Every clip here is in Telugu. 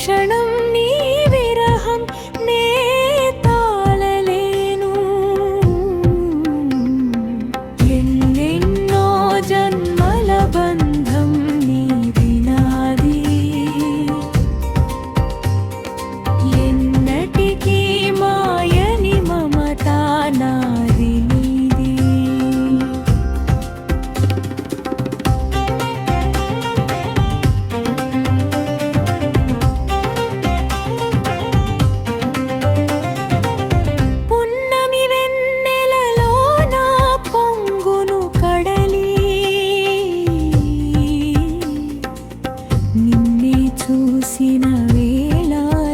ఒక్క నిన్నే చూసిన వేళ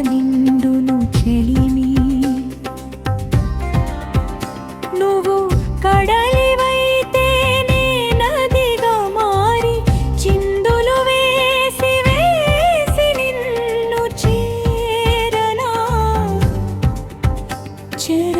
నిండును చెలిమి. నువ్వు కడలివైతే నే నదిగా మారి చిందులు వేసి వేసి నిన్ను చేరనా. చరణా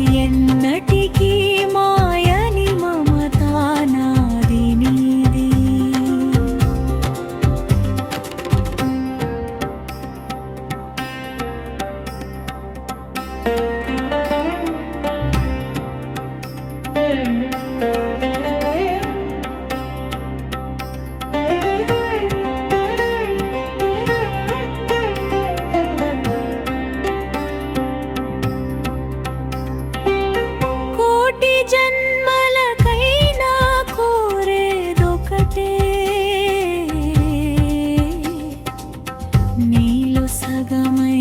నీది నాది ఎన్నటి నీలో సగమై